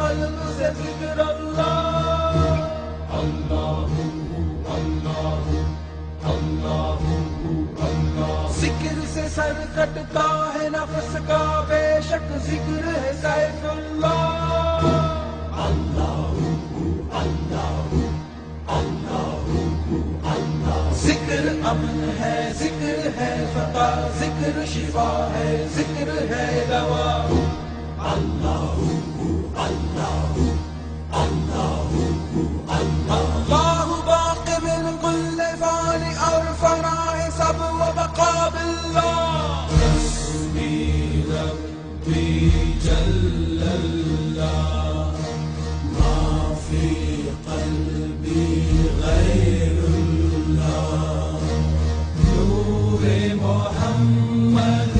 قلب سے سر کٹتا ہے نفس کا بے ذکر ہے سیف ذکر امن ہے ذکر ہے فتح ذکر شفا ہے கொஞ்சம்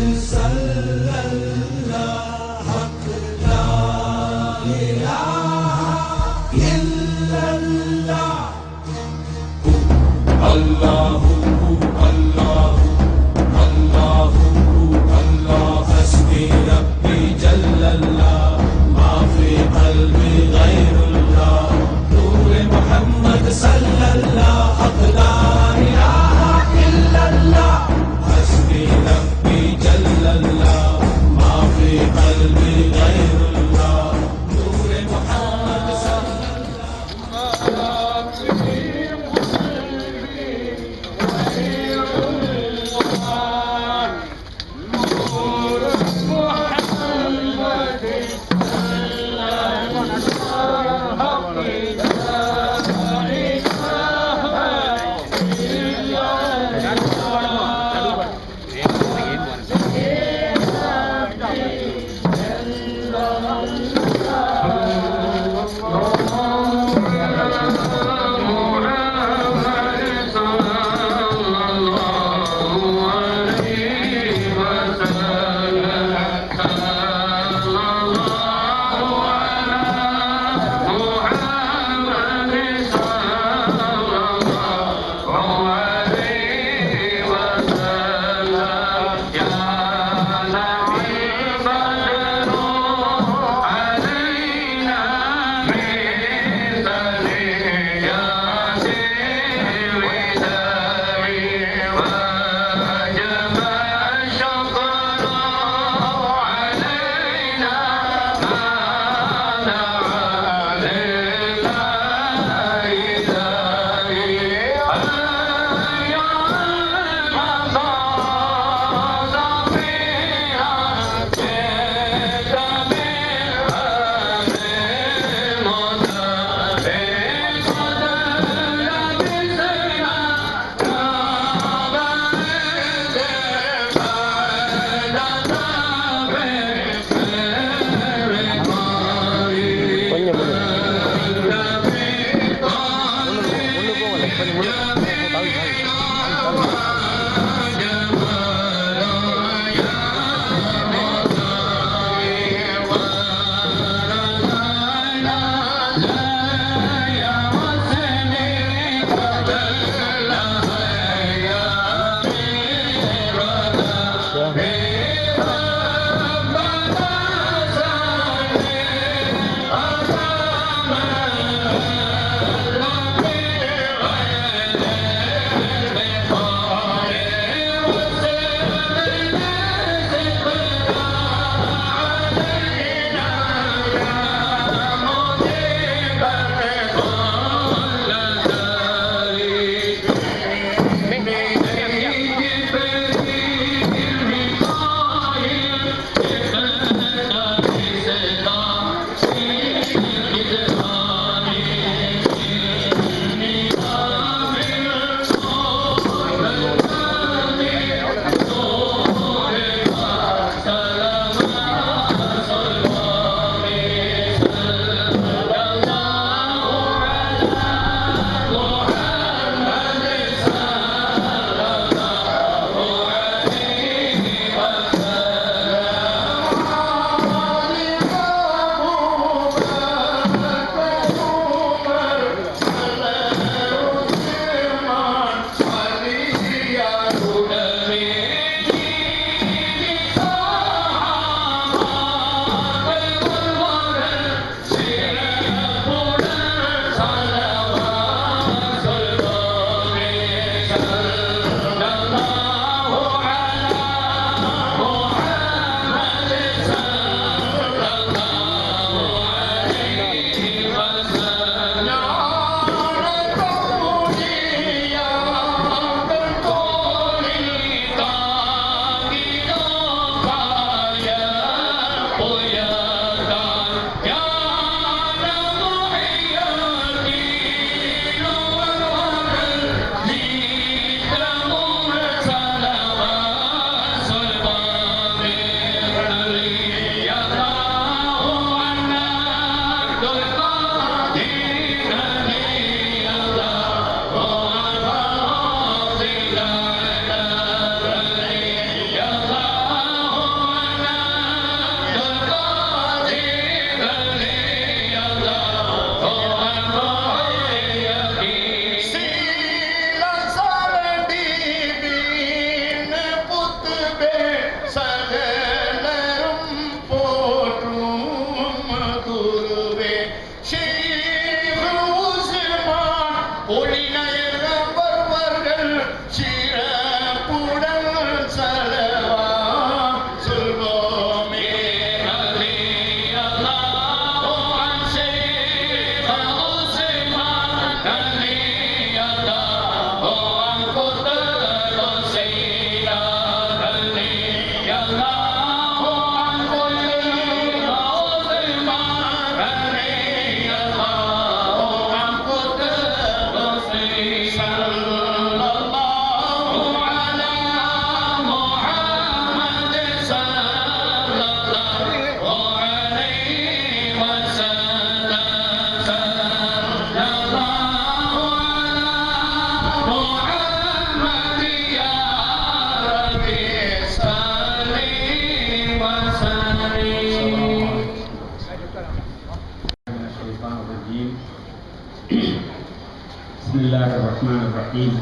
الرحمن الرحيم.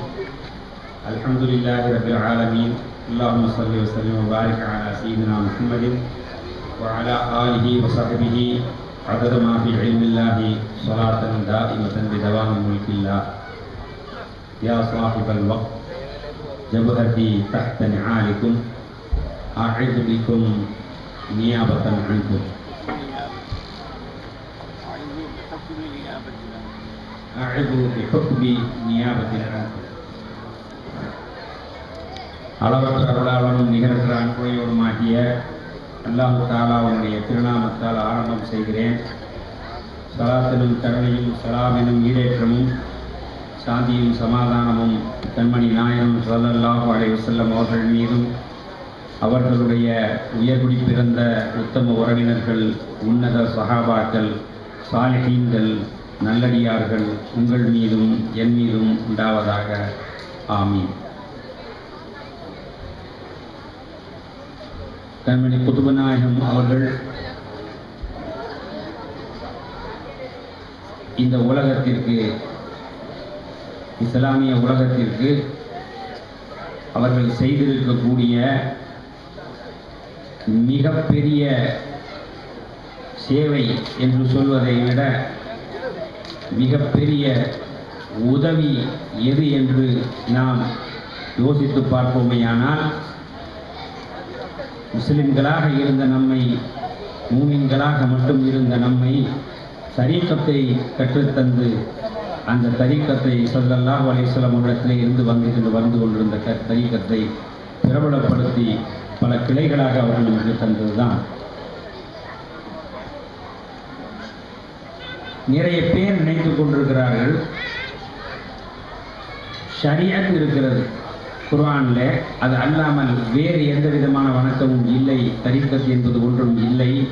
الحمد لله رب العالمين. اللهم صل وسلم وبارك على سيدنا محمد وعلى آله وصحبه عدد ما في علم الله صلاة دائمة بدوام ملك الله. يا صاحب الوقت جبهتي تحت نعالكم. أعد بكم نيابة عنكم. أعد بحكم نيابة عنكم அளவற்ற அருளாளனும் நிகரற்ற அன்புடையோருமாகிய அல்லாஹு தாலாவுடைய திருநாமத்தால் ஆரம்பம் செய்கிறேன் சலாத்திலும் கருணையும் சலாமினும் ஈடேற்றமும் சாந்தியும் சமாதானமும் கண்மணி நாயகம் ஸல்லல்லாஹு அலைஹி வஸல்லம் அவர்கள் மீதும் அவர்களுடைய உயர்குடி பிறந்த உத்தம உறவினர்கள் உன்னத சஹாபாக்கள் சாலிஹீன்கள் நல்லடியார்கள் உங்கள் மீதும் என் மீதும் உண்டாவதாக. ஆமீன். கண்மணி குதுபநாயகம் அவர்கள் இந்த உலகத்திற்கு இஸ்லாமிய உலகத்திற்கு அவர்கள் செய்திருக்கக்கூடிய மிகப்பெரிய சேவை என்று சொல்வதை விட மிகப்பெரிய உதவி எது என்று நாம் யோசித்து பார்ப்போமேயானால் முஸ்லிம்களாக இருந்த நம்மை மூமின்களாக மட்டும் இருந்த நம்மை தரீக்கத்தை கற்றுத்தந்து அந்த தரீக்கத்தை ஸல்லல்லாஹு அலைஹி வஸல்லம் இடத்திலே இருந்து வந்து வந்து கொண்டிருந்த க தரீக்கத்தை பிரபலப்படுத்தி பல கிளைகளாக அவர்கள் நமக்கு தந்ததுதான். நிறைய பேர் நினைத்துக் கொண்டிருக்கிறார்கள். ஷரியத் இருக்கிறது. குர்ஆனில் அது அல்லாமல் வேறு எந்த விதமான வணக்கமும் இல்லை. தரிக்கத் என்பது ஒன்றும் இல்லை.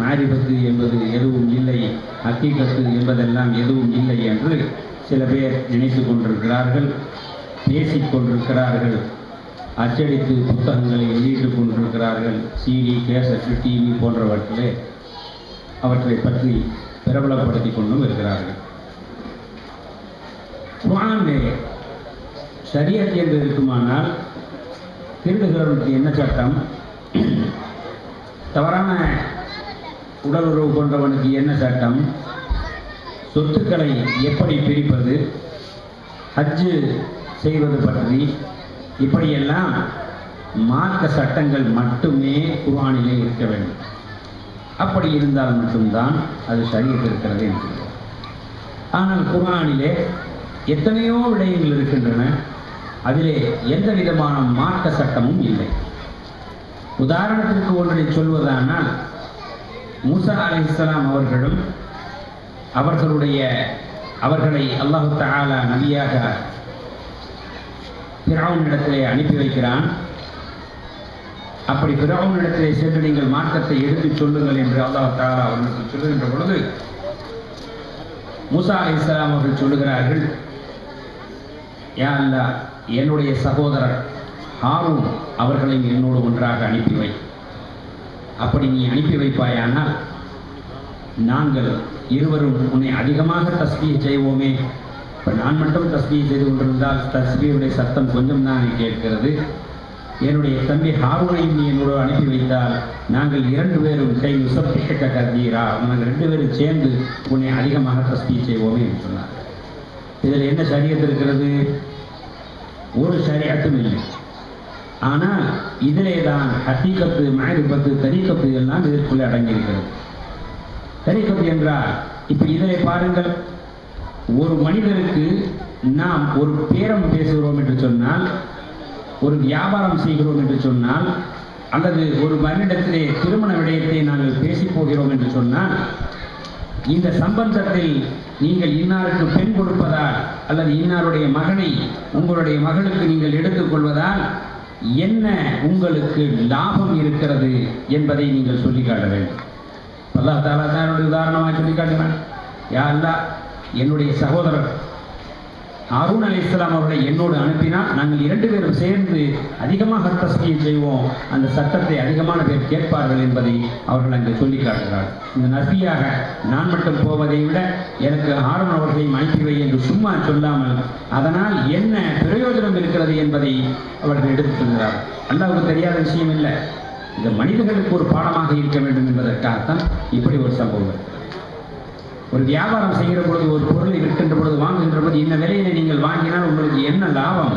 மாரிபத்து என்பது எதுவும் இல்லை. ஹக்கீகத்து என்பதெல்லாம் எதுவும் இல்லை என்று சில பேர் நினைத்து கொண்டிருக்கிறார்கள் பேசிக் கொண்டிருக்கிறார்கள் அச்சடித்து புத்தகங்களை வெளியிட்டுக் கொண்டிருக்கிறார்கள். சிடி கேசட் டிவி போன்றவற்றிலே அவற்றை பற்றி பிரபலப்படுத்தி கொண்டும் இருக்கிறார்கள். குரானே சரியத் என்று இருக்குமானால் திருடுகிறவனுக்கு என்ன சட்டம்? தவறான உடல் உறவு கொண்டவனுக்கு என்ன சட்டம்? சொத்துக்களை எப்படி பிரிப்பது? ஹஜ்ஜு செய்வது பற்றி இப்படியெல்லாம் மார்க்க சட்டங்கள் மட்டுமே குர்ஆனிலே இருக்க வேண்டும். அப்படி இருந்தால் மட்டும்தான் அது ஷரியத் இருக்கிறது என்று ஆனால் குரானிலே எத்தனையோ விடயங்கள் இருக்கின்றன. அதிலே எந்த விதமான மாற்ற சட்டமும் இல்லை. உதாரணத்திற்கு ஒன்றை சொல்வதானால் மூசா அலைஹிஸ்ஸலாம் அவர்களும் அவர்களுடைய அவர்களை அல்லாஹு தஆலா நபியாக இடத்திலே அனுப்பி வைக்கிறான். அப்படி பிறவங்களிடத்திலே சென்று நீங்கள் மார்க்கத்தை எடுத்துச் சொல்லுங்கள் என்று அல்லாஹ் தஆலா அவர்களுக்கு சொல்லுகின்ற பொழுது மூசா இஸ்லாம் அவர்கள் சொல்லுகிறார்கள் யா என்னுடைய சகோதரர் ஹாரூன் அவர்களை என்னோடு ஒன்றாக அனுப்பி வை. அப்படி நீ அனுப்பி வைப்பாயானால் நாங்கள் இருவரும் உன்னை அதிகமாக தஸ்பீ செய்வோமே. இப்போ நான் மட்டும் தஸ்பீ செய்து கொண்டிருந்தால் தஸ்பியுடைய சத்தம் கொஞ்சம் தான் கேட்கிறது. என்னுடைய தம்பி ஹாரூனையும் நீ என்னோடு அனுப்பி வைத்தால் நாங்கள் இரண்டு பேரும் கை முசப்பிக்க கருதீரா நாங்கள் ரெண்டு பேரும் சேர்ந்து உன்னை அதிகமாக தஸ்பீ செய்வோமே என்று சொன்னார். இதில் என்ன சரியத்து இருக்கிறது? ஒரு சரியத்தும் இல்லை. ஆனால் இதிலே தான் ஹத்தீக்கத்து மாரிபத்து தரீக்கத்து எல்லாம் இதற்குள்ளே அடங்கியிருக்கிறது. தரீக்கத்து என்றால் இப்போ இதிலே பாருங்கள் ஒரு மனிதருக்கு நாம் ஒரு பேரம் பேசுகிறோம் என்று சொன்னால் ஒரு வியாபாரம் செய்கிறோம் என்று சொன்னால் அல்லது ஒரு மனிதத்திலே திருமண விடயத்தை நாங்கள் பேசிப் போகிறோம் என்று சொன்னால் இந்த சம்பந்தத்தில் நீங்கள் இன்னாருக்கு பெண் கொடுப்பதால் அல்லது இன்னாருடைய மகனை உங்களுடைய மகளுக்கு நீங்கள் எடுத்துக்கொள்வதால் என்ன உங்களுக்கு லாபம் இருக்கிறது என்பதை நீங்கள் சொல்லி காட்ட வேண்டும். அல்லா தாலா தான் என்னுடைய உதாரணமாக சொல்லி காட்டுகிறான். யா என்னுடைய சகோதரர் ஹாரூன் அலி இஸ்லாம் அவர்களை என்னோடு அனுப்பினால் நாங்கள் இரண்டு பேரும் சேர்ந்து அதிகமாக தஸ்மியை செய்வோம். அந்த சட்டத்தை அதிகமான பேர் கேட்பார்கள் என்பதை அவர்கள் அங்கு சொல்லி காட்டுகிறார் இந்த நசியாக நான் மட்டும் போவதை விட எனக்கு ஹாரூன் அவர்களையும் அனுப்பிவை என்று சும்மா சொல்லாமல் அதனால் என்ன பிரயோஜனம் இருக்கிறது என்பதை அவர்கள் எடுத்துச் சொல்கிறார் அல்லாவுக்கு தெரியாத விஷயம் இல்லை. இது மனிதர்களுக்கு ஒரு பாடமாக இருக்க வேண்டும் என்பதற்காகத்தான் இப்படி ஒரு சம்பவம். இருக்கிறது. ஒரு வியாபாரம் செய்கிற பொழுது ஒரு பொருளை விற்கின்ற பொழுது வாங்குகின்ற பொழுது இந்த விலையில நீங்கள் வாங்கினால் உங்களுக்கு என்ன லாபம்?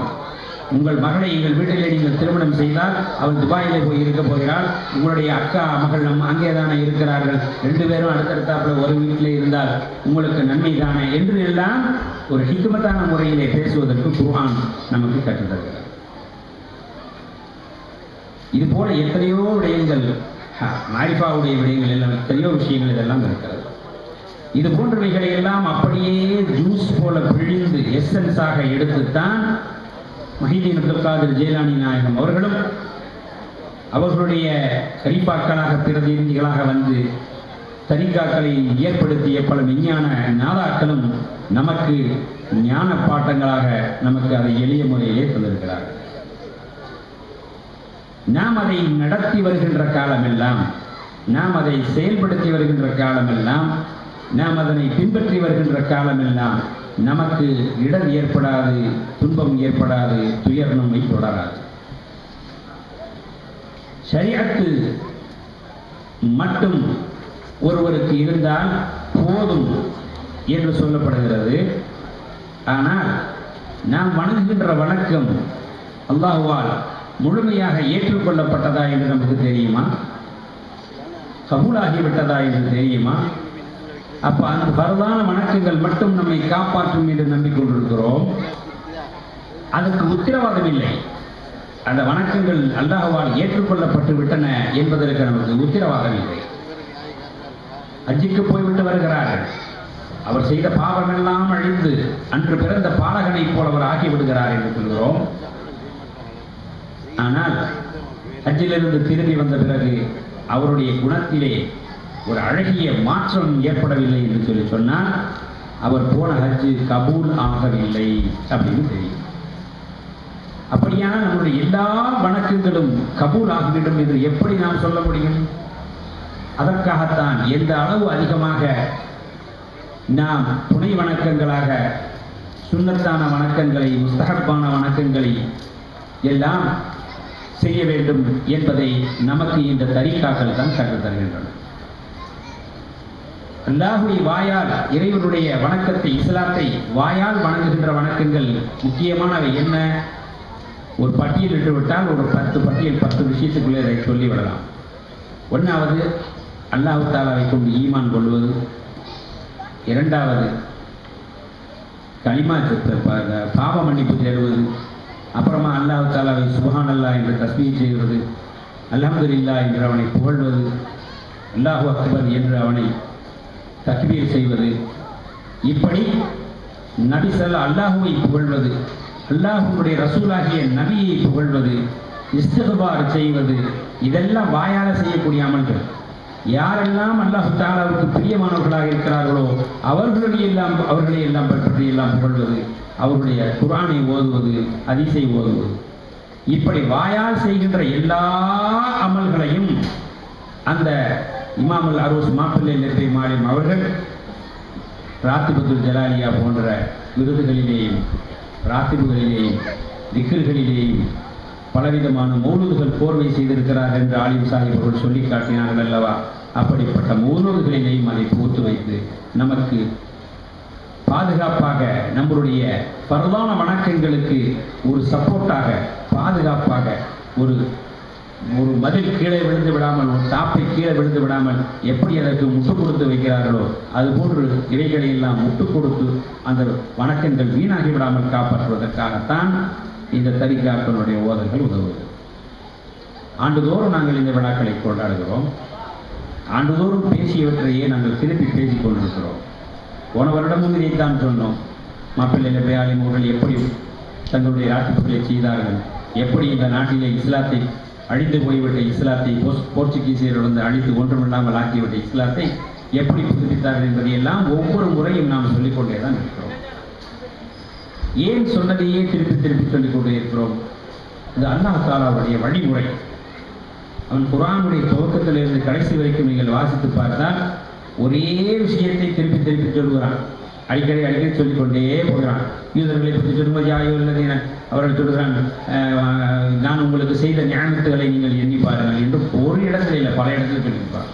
உங்கள் மகளை எங்கள் வீட்டிலே நீங்கள் திருமணம் செய்தால் அவள் துபாயிலே போய் இருக்க போகிறாள். உங்களுடைய அக்கா மகள் நம் அங்கே தானே இருக்கிறார்கள். ரெண்டு பேரும் அடுத்தடுத்தாப்புல ஒரு வீட்டிலே இருந்தால் உங்களுக்கு நன்மை தானே என்று எல்லாம் ஒரு ஹிக்குமத்தான முறையிலே பேசுவதற்கு குர்ஆன் நமக்கு கற்றுத்தருகிறது இது போல எத்தனையோ விடயங்கள் ஹ, மாரிஃபாவுடைய விடயங்கள் எல்லாம் எத்தனையோ விஷயங்கள் இதெல்லாம் இருக்கிறது. இது போன்றவைகளை எல்லாம் அப்படியே ஜூஸ் போல பிழிந்து எசன்ஸாக எடுத்துத்தான் மஹிதீன் அப்துல் காதிர் ஜெயலானி நாயகம் அவர்களும் அவர்களுடைய கரிப்பாக்களாக பிரதிநிதிகளாக வந்து தரிகாக்களை ஏற்படுத்திய பல விஞ்ஞான நாதாக்களும் நமக்கு ஞான பாட்டங்களாக நமக்கு அதை எளிய முறையிலே தந்திருக்கிறார்கள். நாம் அதை நடத்தி வருகின்ற காலமெல்லாம் நாம் அதை செயல்படுத்தி வருகின்ற காலமெல்லாம் நாம் அதனை பின்பற்றி வருகின்ற காலமெல்லாம் நமக்கு இடர் ஏற்படாது துன்பம் ஏற்படாது துயர் நம்மை தொடராது. சரியாக்கு மட்டும் ஒருவருக்கு இருந்தால் போதும் என்று சொல்லப்படுகிறது. ஆனால் நாம் வணங்குகின்ற வணக்கம் அல்லாஹுவால் முழுமையாக ஏற்றுக்கொள்ளப்பட்டதா என்று நமக்கு தெரியுமா? கபூலாகிவிட்டதா என்று தெரியுமா? அப்ப அந்த வரதான வணக்கங்கள் மட்டும் நம்மை காப்பாற்றும் என்று நம்பிக்கொண்டிருக்கிறோம். அதற்கு உத்தரவாதம் இல்லை. அந்த வணக்கங்கள் அல்லாஹவால் ஏற்றுக்கொள்ளப்பட்டு விட்டன என்பதற்கு நமக்கு உத்தரவாதம் இல்லை. அஜிக்கு போய்விட்டு வருகிறார்கள். அவர் செய்த பாவமெல்லாம் அழிந்து அன்று பிறந்த பாலகனை போல் அவர் ஆகிவிடுகிறார் என்று சொல்கிறோம். ஆனால் ஹஜ்ஜிலிருந்து திரும்பி வந்த பிறகு அவருடைய குணத்திலே ஒரு அழகிய மாற்றம் ஏற்படவில்லை என்று சொல்லி சொன்னால் அவர் போன ஹஜ்ஜு கபூல் ஆகவில்லை அப்படின்னு தெரியும். அப்படியான நம்முடைய எல்லா வணக்கங்களும் கபூல் ஆகிவிடும் என்று எப்படி நாம் சொல்ல முடியும்? அதற்காகத்தான் எந்த அளவு அதிகமாக நாம் துணை வணக்கங்களாக சுண்ணத்தான வணக்கங்களை முஸ்தகப்பான வணக்கங்களை எல்லாம் செய்ய வேண்டும் என்பதை நமக்கு இந்த தரிக்காக்கள் தான் கற்றுத் தருகின்றன அல்லாஹுவை வாயால் இறைவனுடைய வணக்கத்தை இஸ்லாத்தை வாயால் வணங்குகின்ற வணக்கங்கள் முக்கியமானவை என்ன? ஒரு பட்டியல் இட்டு விட்டால் ஒரு பத்து பட்டியல் பத்து விஷயத்துக்குள்ளே அதை சொல்லிவிடலாம். ஒன்றாவது அல்லாஹு தாலாவை கொண்டு ஈமான் கொள்வது. இரண்டாவது களிமா பாவ மன்னிப்பு தேடுவது. அப்புறமா அல்லாஹு தாலாவை சுபஹான் அல்லா என்று தஸ்மீ செய்வது. அல்ஹம்துலில்லா என்று அவனை புகழ்வது. அல்லாஹு அக்பர் என்று அவனை தக்பீர் செய்வது. இப்படி நபிசல் அல்லாஹுவை புகழ்வது. அல்லாஹுடைய ரசூலாகிய நபியை புகழ்வது இஸ்திக்பார் செய்வது இதெல்லாம் வாயால் செய்யக்கூடிய அமல்கள். யாரெல்லாம் அல்லாஹு தாலாவுக்கு பிரியமானவர்களாக இருக்கிறார்களோ அவர்களுடைய எல்லாம் அவர்களை எல்லாம் பற்றி எல்லாம் புகழ்வது அவர்களுடைய குரானை ஓதுவது அதிசை ஓதுவது. இப்படி வாயால் செய்கின்ற எல்லா அமல்களையும் அந்த இமாமல் அரோஸ் மாப்பிள்ளை நெற்றி மாலிம் அவர்கள் ராத்திபத்துல் ஜலாலியா போன்ற விருதுகளிலேயும் ராத்திபுகளிலேயும் திக்கர்களிலேயும் பலவிதமான மௌலூதுகள் போர்வை செய்திருக்கிறார் என்று ஆலிம் சாஹிப் அவர்கள் சொல்லி காட்டினார்கள் அல்லவா? அப்படிப்பட்ட மௌலூதுகளிலேயும் அதை புகுத்து வைத்து நமக்கு பாதுகாப்பாக நம்மளுடைய பரவான வணக்கங்களுக்கு ஒரு சப்போர்ட்டாக பாதுகாப்பாக ஒரு ஒரு மதில் கீழே விழுந்து விடாமல் ஒரு தாப்பை கீழே விழுந்து விடாமல் எப்படி அதற்கு முட்டு கொடுத்து வைக்கிறார்களோ அதுபோன்று இலைகளை எல்லாம் முட்டு கொடுத்து அந்த வணக்கங்கள் வீணாகி விடாமல் காப்பாற்றுவதற்காகத்தான் இந்த தரிகாக்களுடைய ஓதல்கள் உதவுது ஆண்டுதோறும் நாங்கள் இந்த விழாக்களை கொண்டாடுகிறோம். ஆண்டுதோறும் பேசியவற்றையே நாங்கள் திருப்பி பேசிக் கொண்டிருக்கிறோம். போன வருடமும் இதைத்தான் சொன்னோம். மாப்பிள்ளை பேயாலிம் அவர்கள் எப்படி தங்களுடைய ராட்டுப்புகளை செய்தார்கள்? எப்படி இந்த நாட்டிலே இஸ்லாத்தை அழிந்து போய்விட்ட இஸ்லாத்தை போர்ச்- போர்ச்சுகீசியரிடந்து அழித்து ஒன்றுமில்லாமல் ஆக்கிவிட்ட இஸ்லாத்தை எப்படி புதுப்பித்தார்கள் என்பதையெல்லாம் ஒவ்வொரு முறையும் நாம் சொல்லிக்கொண்டே தான் இருக்கிறோம். ஏன் சொன்னதையே திருப்பி திருப்பி சொல்லிக் கொண்டே இருக்கிறோம்? இது அல்லாஹ் தாலாவுடைய வழிமுறை. அவன் குரானுடைய துவக்கத்திலிருந்து கடைசி வரைக்கும் நீங்கள் வாசித்து பார்த்தால் ஒரே விஷயத்தை திருப்பி திருப்பி சொல்கிறான் அடிக்கடி அடிக்கடி சொல்லிக்கொண்டே போகிறான். யூதர்களை பற்றி சொல்லும்போது என அவர்கள் சொல்கிறாங்க "அஹ், நான் உங்களுக்கு செய்த ஞானத்துகளை நீங்கள் எண்ணி பாருங்கள் என்று ஒரு இடத்துல இல்லை பல இடத்துல சொல்லியிருப்பார்.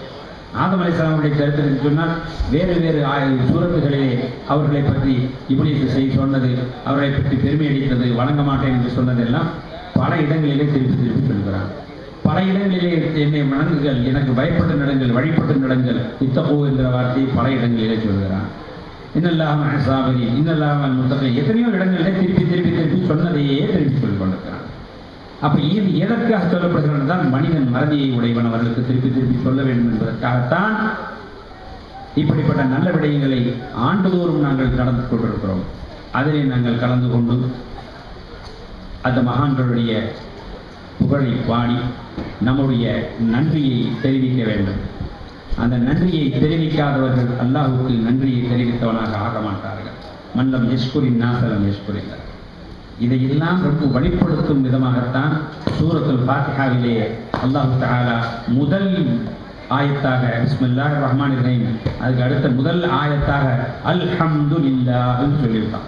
ஆதம் அலிஸ்லாமுடைய கருத்துக்கு சொன்னால் வேறு வேறு ஆய- சூரத்துகளிலே அவர்களை பற்றி இப்படி செய்ய சொன்னது அவர்களை பற்றி பெருமை அடித்தது வழங்க மாட்டேன் என்று சொன்னதெல்லாம் பல இடங்களிலே திருப்பி திருப்பி சொல்கிறான் பல இடங்களிலே என்னை வணங்குகள் எனக்கு பயப்பட்டு நடங்கள் வழிபட்டு நடங்கள் இத்தப்போ என்ற வார்த்தையை பல இடங்களிலே சொல்கிறான் இன்னல்லாம சாபரி இன்னல்லாம முத்தகை எத்தனையோ இடங்களில் திருப்பி திருப்பி திருப்பி சொன்னதையே திருப்பி சொல்லிக் கொண்டிருக்கிறான் அப்ப இது எதற்காக சொல்லப்படுகிறது தான் மனிதன் மறதியை உடையவன் அவர்களுக்கு திருப்பி திருப்பி சொல்ல வேண்டும் என்பதற்காகத்தான் இப்படிப்பட்ட நல்ல விடயங்களை ஆண்டுதோறும் நாங்கள் கடந்து கொண்டிருக்கிறோம். அதிலே நாங்கள் கலந்து கொண்டு அந்த மகான்களுடைய புகழை பாடி நம்முடைய நன்றியை தெரிவிக்க வேண்டும். அந்த நன்றியை தெரிவிக்காதவர்கள் அல்லாஹுக்கு நன்றியை தெரிவித்தவனாக ஆக மாட்டார்கள். மன்னம் யஷ்குரின் நாசலம் யஷ்குரின் இதையெல்லாம் ரொம்ப வழிப்படுத்தும் விதமாகத்தான் சூரத்துல் பாத்திகாவிலே அல்லாஹு தாலா முதல் ஆயத்தாக பிஸ்மில்லாஹ் ரஹ்மான் ரஹீம் அதுக்கு அடுத்த முதல் ஆயத்தாக அல்ஹம்துலில்லாஹ்னு சொல்லியிருக்கான்.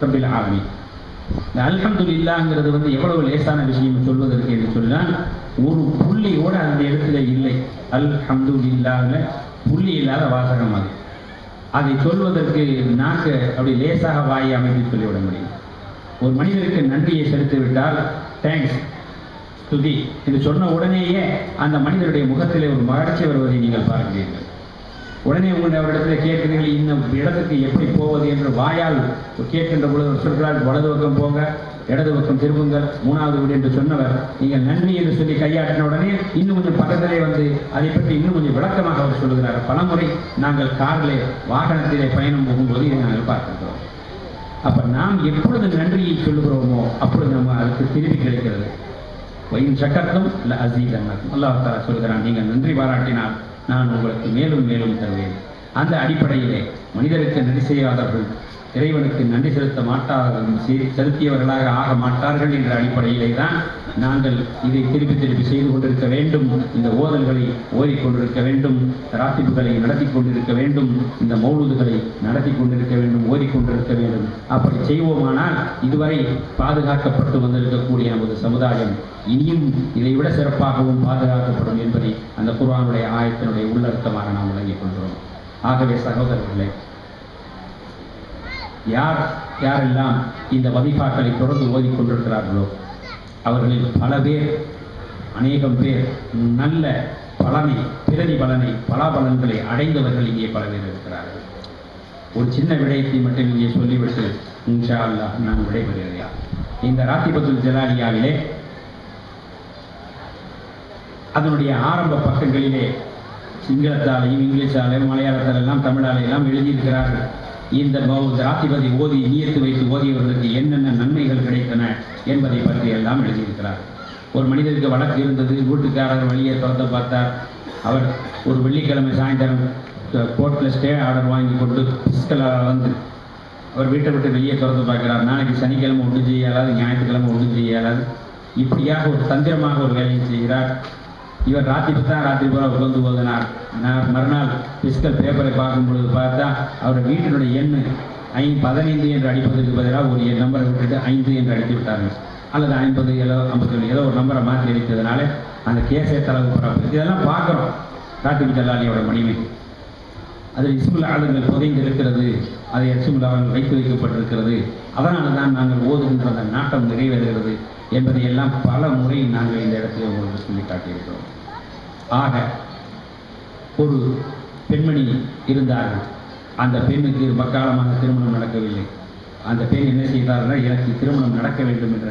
ரப்பில் ஆலமீன். இந்த அல்ஹம்துலில்லாஹ்ங்கிறது வந்து எவ்வளவு லேசான விஷயம் சொல்வதற்கு என்று சொன்னால் ஒரு புள்ளியோட அந்த இடத்துல இல்லை. அல்ஹம்துலில்லாஹ்ல புள்ளி இல்லாத வாசகம் அது. அதை சொல்வதற்கு நாக்கு அப்படி லேசாக வாயை அமைத்து சொல்லிவிட முடியும். ஒரு மனிதருக்கு நன்றியை செலுத்தி விட்டால் தேங்க்ஸ் துதி என்று சொன்ன உடனேயே அந்த மனிதருடைய முகத்திலே ஒரு மகிழ்ச்சி வருவதை நீங்கள் பார்க்கிறீர்கள். உடனே உங்கள் அவரிடத்தில் கேட்கிறீர்கள் இந்த இடத்துக்கு எப்படி போவது என்று வாயால் கேட்கின்ற பொழுது சொல்கிறார் வலது பக்கம் போங்க இடது பக்கம் திரும்புங்கள் மூணாவது வீடு என்று சொன்னவர். நீங்கள் நன்றி என்று சொல்லி கையாட்டின உடனே இன்னும் கொஞ்சம் பக்கத்திலே வந்து அதை பற்றி இன்னும் கொஞ்சம் விளக்கமாக அவர் சொல்லுகிறார். பலமுறை நாங்கள் காரிலே வாகனத்திலே பயணம் போகும்போது இதை நாங்கள் பார்க்கின்றோம் அப்ப நாம் எப்பொழுது நன்றியை சொல்லுகிறோமோ அப்பொழுது நம்ம அதுக்கு திருப்பி கிடைக்கிறது. வயின் சக்கரத்தும் இல்லை அசீதம் அல்லாஹால சொல்கிறான் நீங்கள் நன்றி பாராட்டினால் நான் உங்களுக்கு மேலும் மேலும் தருவேன். அந்த அடிப்படையிலே மனிதருக்கு நன்றி செய்யாதவர்கள் இறைவனுக்கு நன்றி செலுத்த மாட்டார்கள் செலுத்தியவர்களாக ஆக மாட்டார்கள் என்ற அடிப்படையிலே தான் நாங்கள் இதை திருப்பி திருப்பி செய்து கொண்டிருக்க வேண்டும். இந்த ஓதல்களை ஓதிக்கொண்டிருக்க வேண்டும். ராத்திப்புகளை நடத்தி கொண்டிருக்க வேண்டும். இந்த மௌலுதுகளை நடத்தி கொண்டிருக்க வேண்டும். ஓதிக்கொண்டிருக்க வேண்டும். அப்படி செய்வோமானால் இதுவரை பாதுகாக்கப்பட்டு வந்திருக்கக்கூடிய நமது சமுதாயம் இனியும் இதைவிட சிறப்பாகவும் பாதுகாக்கப்படும் என்பதை அந்த குர்வானுடைய ஆயத்தினுடைய உள்ளர்த்தமாக நாம் விளங்கிக் கொள்கிறோம். ஆகவே சகோதரர்களே யார் யாரெல்லாம் இந்த வழிபாட்டை தொடர்ந்து ஓதிக்கொண்டிருக்கிறார்களோ அவர்களில் பல பேர் அநேகம் பேர் நல்ல பலனை பிரதி பலனை பலாபலன்களை அடைந்தவர்கள் இங்கே பல பேர் இருக்கிறார்கள். ஒரு சின்ன விடயத்தை மட்டும் இங்கே சொல்லிவிட்டு இன்ஷா அல்லா நான் விடைபெறுகிறேன். இந்த ராத்திபத்துல் ஜலாலியாவிலே அதனுடைய ஆரம்ப பக்கங்களிலே சிங்களத்தாலையும் இங்கிலீஷாலையும் மலையாளத்தாலெல்லாம் தமிழாலையெல்லாம் எழுதியிருக்கிறார்கள். இந்த ராத்திபதி ஓதி நீர்த்து வைத்து ஓதியவர்களுக்கு என்னென்ன நன்மைகள் கிடைத்தன என்பதை பற்றி எல்லாம் எழுதியிருக்கிறார். ஒரு மனிதருக்கு வழக்கு இருந்தது வீட்டுக்காரர் வழியை திறந்து பார்த்தார். அவர் ஒரு வெள்ளிக்கிழமை சாயந்தரம் கோர்ட்டில் ஸ்டே ஆர்டர் வாங்கி கொண்டு பிஸ்கலாக வந்து அவர் வீட்டை விட்டு வெளியே திறந்து பார்க்கிறார். நாளைக்கு சனிக்கிழமை ஒன்றும் செய்ய ஞாயிற்றுக்கிழமை ஒன்றும் செய்யயாது இப்படியாக ஒரு தந்திரமாக ஒரு வேலையை செய்கிறார். இவர் ராத்திரி தான் ராத்திரி போல உட்கார்ந்து போதனார் நான் மறுநாள் பிஸ்கல் பேப்பரை பார்க்கும் பொழுது பார்த்தா அவருடைய வீட்டினுடைய எண் ஐ பதினைந்து என்று அடிப்பதற்கு பதிலாக ஒரு எண் நம்பரை விட்டுட்டு ஐந்து என்று அடித்து விட்டார்கள் அல்லது ஐம்பது ஏதோ ஐம்பத்தி ஏதோ ஒரு நம்பரை மாற்றி அடித்ததுனால அந்த கேசே தளவு பரப்பு. இதெல்லாம் பார்க்குறோம். ராத்திரி ஜல்லாலியோட மனைவி. அது இஸ்முல் ஆளுங்கள் புதைந்து இருக்கிறது அதை இஸ்முல் அவர்கள் வைத்து வைக்கப்பட்டிருக்கிறது. அதனால தான் நாங்கள் ஓதுகின்ற அந்த நாட்டம் நிறைவேறுகிறது. என்பதை எல்லாம் பல முறை நாங்கள் இந்த இடத்துல உங்களுக்கு சொல்லி காட்டியிருக்கிறோம் ஆக ஒரு பெண்மணி இருந்தார்கள். அந்த பெண்ணுக்கு பக்காலமாக திருமணம் நடக்கவில்லை. அந்த பெண் என்ன செய்தார்கள் எனக்கு திருமணம் நடக்க வேண்டும் என்ற